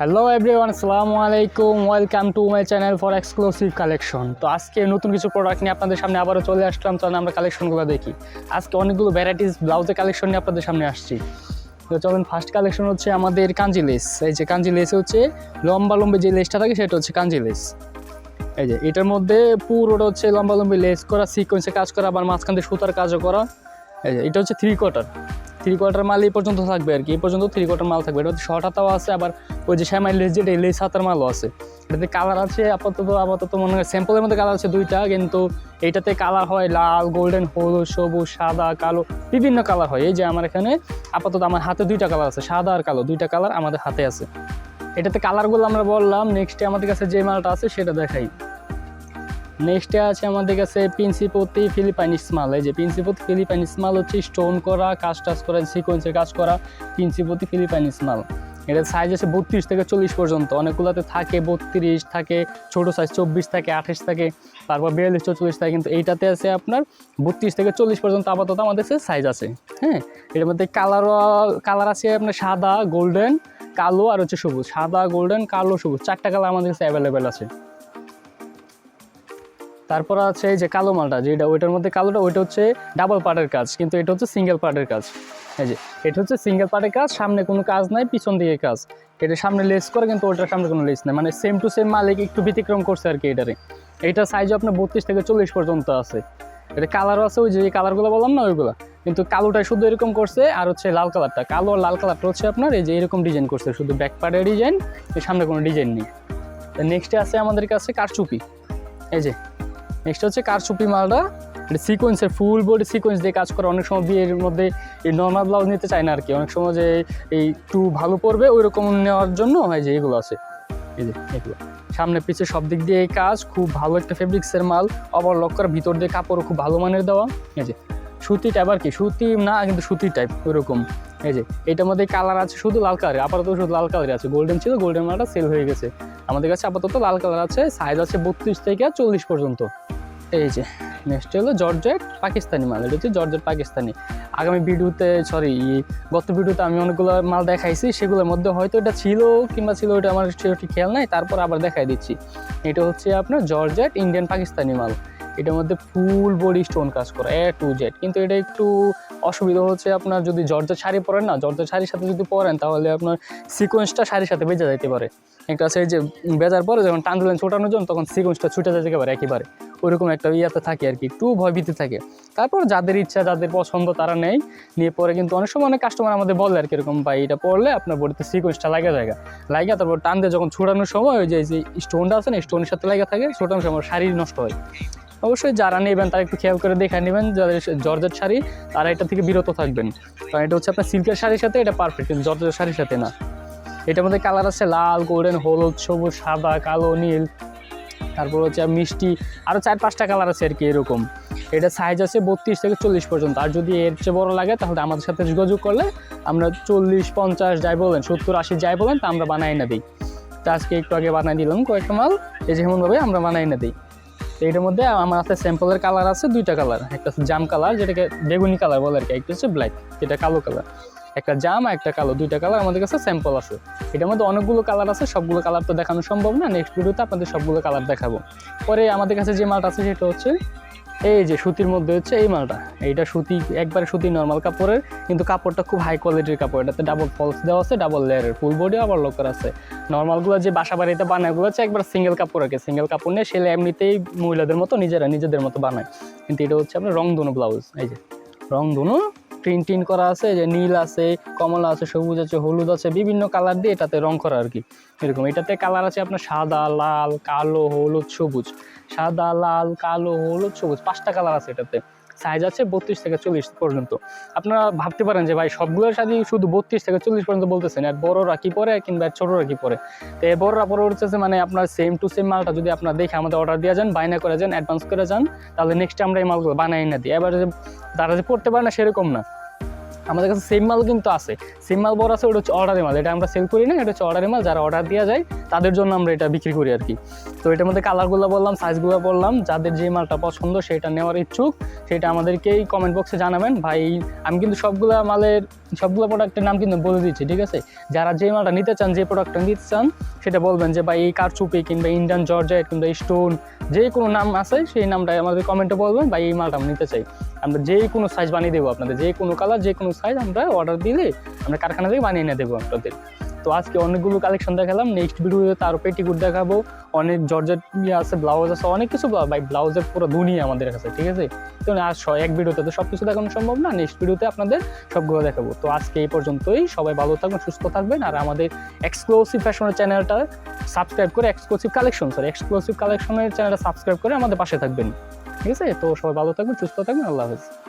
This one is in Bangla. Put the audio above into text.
হ্যালো এভরিওয়ান আসসালামু আলাইকুম welcome to my channel for exclusive collection তো আজকে নতুন কিছু প্রোডাক্ট নিয়ে আপনাদের সামনে আবারও চলে আসলাম তাহলে আমরা কালেকশনগুলো দেখি। আজকে অনেকগুলো ভ্যারাইটিস ব্লাউজের কালেকশন নিয়ে আপনাদের সামনে আসছি। তো চলুন ফার্স্ট কালেকশন হচ্ছে আমাদের কাঞ্জি লেস এই যে কাঞ্জি লেস হচ্ছে লম্বা লম্বা যে লেসটা থাকে, সেটা হচ্ছে কাঞ্জি লেস এই যে এটার মধ্যে পুরোটা হচ্ছে লম্বা লম্বি লেস করা সিকোয়েন্সে কাজ করা, আবার মাঝখান দিয়ে সুতার কাজও করা। এই যে এটা হচ্ছে থ্রি কোয়ার্টার থ্রি কোয়ার্টার মাল এই পর্যন্ত থাকবে আর কি। এই পর্যন্ত থ্রি কোয়ার্টার মাল থাকবে। এটা শর্ট হাতাও আছে, আবার ওই যে শ্যামাই লেস যেটা লেস হাতার মালও আছে। এটাতে কালার আছে, আপাতত আপাতত মনে হয় স্যাম্পলের মধ্যে কালার আছে দুইটা, কিন্তু এইটাতে কালার হয় লাল গোল্ডেন হলুদ, সবুজ, সাদা, কালো, বিভিন্ন কালার হয়। এই যে আমার এখানে আপাতত আমার হাতে দুইটা কালার আছে, সাদা আর কালো। দুইটা কালার আমাদের হাতে আছে। এটাতে কালারগুলো আমরা বললাম নেক্সটে আমাদের কাছে যে মালটা আছে, সেটা দেখাই। নেক্সটে আছে আমাদের কাছে প্রিন্সিপতি ফিলিপাইনিস মাল। এই যে প্রিন্সিপতি ফিলিপাইনিস মাল হচ্ছে স্টোন করা, কাজ টাজ করা সিকোয়েন্সের কাজ করা প্রিন্সিপতি ফিলিপাইনিস মাল। এটার সাইজ আছে বত্রিশ থেকে চল্লিশ পর্যন্ত। অনেকগুলোতে থাকে বত্রিশ, থাকে ছোট সাইজ চব্বিশ, থাকে আঠাশ, থাকে তারপর বিয়াল্লিশ চল্লিশ থাকে। কিন্তু এইটাতে আছে আপনার বত্রিশ থেকে চল্লিশ পর্যন্ত আপাতত আমাদের সাইজ আছে। হ্যাঁ? এটার মধ্যে কালারও কালার আছে আপনার সাদা গোল্ডেন কালো আর হচ্ছে সবুজ। সাদা গোল্ডেন কালো, সবুজ। চারটা কালার আমাদের কাছে অ্যাভেলেবেল আছে। তারপর আছে যে কালো মালটা যেটা ওইটার মধ্যে কালোটা, ওইটা হচ্ছে ডাবল পার্টের কাজ, কিন্তু এটা হচ্ছে সিঙ্গেল পার্টের কাজ। এই যে, এটা হচ্ছে সিঙ্গেল পার্টের কাজ, সামনে কোনো কাজ নাই, পিছন দিকে কাজ। এটা সামনে লেস করে, কিন্তু ওইটার সামনে কোনো লেস নাই। মানে সেম টু সেম মালিক একটু ব্যতিক্রম করছে আর কি এটারে। এইটা সাইজও আপনার বত্রিশ থেকে চল্লিশ পর্যন্ত আছে। এটা কালারও আছে ওই যে কালারগুলো বললাম না ওইগুলো? কিন্তু কালোটা শুধু এরকম করছে, আর হচ্ছে লাল কালারটা কালো আর লাল কালারটা হচ্ছে আপনার এই যে এরকম ডিজাইন করছে, শুধু ব্যাক পার্টের ডিজাইন এর সামনে কোনো ডিজাইন নেই। নেক্সটে আছে আমাদের কাছে কারচুপি। এই যে নেক্সট হচ্ছে কার কারচুপি মালটা? এটা সিকোয়েন্সের ফুল বডি সিকোয়েন্স দিয়ে কাজ করে। অনেক সময় বিয়ের মধ্যে এই নর্মাল ব্লাউজ নিতে চায় না আর কি। অনেক সময় যে এই একটু ভালো পড়বে ওই রকম নেওয়ার জন্য হয় যে এগুলো আছে। এই যে এগুলো। সামনে পিছে সব দিক দিয়ে কাজ, খুব ভালো একটা ফেব্রিক্সের মাল। ওভারলক করা, ভিতর দিয়ে কাপড়ও খুব ভালো মানের দেওয়া। এই যে, সুতি টাইপ আর কি। সুতি না, কিন্তু সুতি টাইপ ওইরকম। এই যে, এটার মধ্যে কালার আছে শুধু লাল কালার আপাতত শুধু লাল কালার আছে। গোল্ডেন ছিল গোল্ডেন মালটা সেল হয়ে গেছে। আমাদের কাছে আপাতত লাল কালার আছে সাইজ আছে বত্রিশ থেকে চল্লিশ পর্যন্ত। এই যে নেক্সট হলো জর্জেট পাকিস্তানি মাল, এটা হচ্ছে জর্জেট পাকিস্তানি। আগামী ভিডিওতে সরি গত ভিডিওতে আমি অনেকগুলো মাল দেখাইছি, সেগুলোর মধ্যে হয়তো এটা ছিল কিংবা ছিল ওটা আমার ঠিক খেয়াল নাই, তারপর আবার দেখাই দিচ্ছি। এটা হচ্ছে আপনার জর্জেট ইন্ডিয়ান পাকিস্তানি মাল। এটার মধ্যে ফুল বডি স্টোন কাজ করা এ টু জেড কিন্তু এটা একটু অসুবিধা হচ্ছে আপনার যদি জর্জেট শাড়ি পরেন না জর্জেট শাড়ির সাথে যদি পরেন, তাহলে আপনার সিকোয়েন্সটা শাড়ির সাথে বেজে যেতে পারে। একটা আছে যে বেজার পরে যখন টান দিলেন ছোটানোর জন্য, তখন সিকোয়েন্সটা ছুটে যেতে পারে একেবারে। ওইরকম একটা ইয়াতে থাকে আর কি, একটু ভয়ভীতি থাকে। তারপর যাদের ইচ্ছা, যাদের পছন্দ, তারা নেই নিয়ে পরে কিন্তু অনেক সময় অনেক কাস্টমার আমাদের বলে আর কি এরকম, ভাই, এটা পড়লে আপনার বডিতে সিকোয়েন্সটা লাগা জায়গা লাগা, তারপর টান দিয়ে যখন ছুটানোর সময় ওই যে স্টোনটা আছে না স্টোনের সাথে লাগা থাকে ছোটানোর সময় শাড়ি নষ্ট হয়। অবশ্যই যারা নেবেন, তারা একটু খেয়াল করে দেখে নেবেন, যাদের জর্জেট শাড়ি, তারা এটা থেকে বিরত থাকবেন। কারণ এটা হচ্ছে আপনার সিল্কের শাড়ির সাথে, এটা পারফেক্ট কিন্তু জর্জেট শাড়ির সাথে না। এটার মধ্যে কালার আছে লাল গোল্ডেন হলুদ, সবুজ, সাদা, কালো, নীল। তারপর হচ্ছে মিষ্টি আরও চার পাঁচটা কালার আছে আর কি এরকম। এটা সাইজ আছে বত্রিশ থেকে চল্লিশ পর্যন্ত। আর যদি এর চেয়ে বড়ো লাগে, তাহলে আমাদের সাথে যোগাযোগ করলে আমরা চল্লিশ, পঞ্চাশ, যাই বলেন, সত্তর, আশি, যাই বলেন, তা আমরা বানাই না দিই। তো আজকে একটু আগে বানাই দিলাম কয়েকটা মাল, এই যেমনভাবে আমরা বানাই না দিই। তো এটার মধ্যে আমার হাতে স্যাম্পলের কালার আছে দুইটা কালার একটা হচ্ছে জাম কালার যেটাকে বেগুনি কালার বলে আর কি, একটা হচ্ছে ব্ল্যাক এটা কালো কালার একটা জাম একটা কালো, দুইটা কালার আমাদের কাছে স্যাম্পল আছে এটার মধ্যে অনেকগুলো কালার আছে, সবগুলো কালার তো দেখানো সম্ভব না। নেক্সট ভিডিওতে আপনাদের সবগুলো কালার দেখাবো। পরে আমাদের কাছে যে মালটা আছে সেটা হচ্ছে, এই যে সুতির মধ্যে হচ্ছে এই মালটা। এইটা সুতি, একবারে সুতি নর্মাল কাপড়ের, কিন্তু কাপড়টা খুব হাই কোয়ালিটির কাপড়। এটাতে ডাবল ফলস দেওয়া আছে ডাবল লেয়ারের ফুল বডি আবার লোকার আছে। নর্মালগুলো যে বাসা বাড়িতে বানায় ওগুলো হচ্ছে একবার সিঙ্গেল কাপড় রাখে সিঙ্গেল কাপড় নিয়ে সেলে এমনিতেই মহিলাদের মতো নিজেরা নিজেদের মতো বানায়। কিন্তু এটা হচ্ছে আপনার রং রংধনু ব্লাউজ এই যে। রংধনু প্রিন্ট টিন করা আছে যে নীল আছে, কমলা আছে, সবুজ আছে, হলুদ আছে, বিভিন্ন কালার দিয়ে এটাতে রং করা আর কি। এরকম, এটাতে কালার আছে আপনার সাদা, লাল, কালো, হলুদ, সবুজ। সাদা, লাল, কালো, হলুদ, সবুজ, পাঁচটা কালার আছে এটাতে। সাইজ আছে বত্রিশ থেকে চল্লিশ পর্যন্ত। আপনারা ভাবতে পারেন যে, ভাই, সবগুলোর সাথে শুধু বত্রিশ থেকে চল্লিশ পর্যন্ত বলতেছেন, আর বড়রা কি পরে কিংবা ছোটরা কি পরে? তো এই বড়রা পরে হচ্ছে মানে আপনার সেম টু সেম মালটা যদি আপনার দেখে আমাদের অর্ডার দিয়ে যান বাইনা করে যান অ্যাডভান্স করে যান, তাহলে নেক্সট আমরা এই মালগুলো বানাই না দিই। এবার তারা যে পড়তে পারে না, সেরকম না। আমাদের কাছে সেম মাল কিন্তু আছে। সেম মাল বড় আছে, ওটা হচ্ছে অর্ডারের মাল। এটা আমরা সেল করি না, এটা হচ্ছে অর্ডারের মাল। যারা অর্ডার দেওয়া যায় তাদের জন্য আমরা এটা বিক্রি করি আর কি। তো এটার মধ্যে কালারগুলো বললাম সাইজগুলো বললাম, যাদের যে মালটা পছন্দ সেটা নেওয়ার ইচ্ছুক, সেটা আমাদেরকেই কমেন্ট বক্সে জানাবেন। ভাই, আমি কিন্তু সবগুলা মালের, সবগুলো প্রোডাক্টের নাম কিন্তু বলে দিচ্ছি, ঠিক আছে? যারা যে মালটা নিতে চান, যে প্রোডাক্টটা নিতে চান, সেটা বলবেন যে, ভাই, এই কারচুপি কিংবা ইন্ডিয়ান জর্জেট কিংবা স্টোন যে কোনো নাম আছে, সেই নামটা আমাদের কমেন্টে বলবেন, ভাই, এই মালটা আমি নিতে চাই। আমরা যে কোনো সাইজ বানিয়ে দেবো আপনাদের, যে কোনো কালার যে কোনো সাইজ আমরা অর্ডার দিলে আমরা কারখানা থেকে বানিয়ে এনে দেবো আপনাদের। তো আজকে অনেকগুলো কালেকশন দেখালাম। নেক্সট ভিডিওতে আরও পেটিকুট দেখাবো। অনেক জর্জেট ইয়ে আছে ব্লাউজ আছে, অনেক কিছু ভাই ব্লাউজের পুরো দুনিয়া আমাদের কাছে, ঠিক আছে? তো আর এক ভিডিওতে তো সব কিছু দেখানো সম্ভব না নেক্সট ভিডিওতে আপনাদের সবগুলো দেখাবো। তো আজকে এই পর্যন্তই। সবাই ভালো থাকবেন, সুস্থ থাকবেন। আর আমাদের এক্সক্লুসিভ ফ্যাশনের চ্যানেলটা সাবস্ক্রাইব করে এক্সক্লুসিভ কালেকশন সরি এক্সক্লুসিভ কালেকশনের চ্যানেলটা সাবস্ক্রাইব করে আমাদের পাশে থাকবেন। ঠিক আছে? তো সবাই ভালো থাকবেন, সুস্থ থাকবেন, আল্লাহ হাফেজ।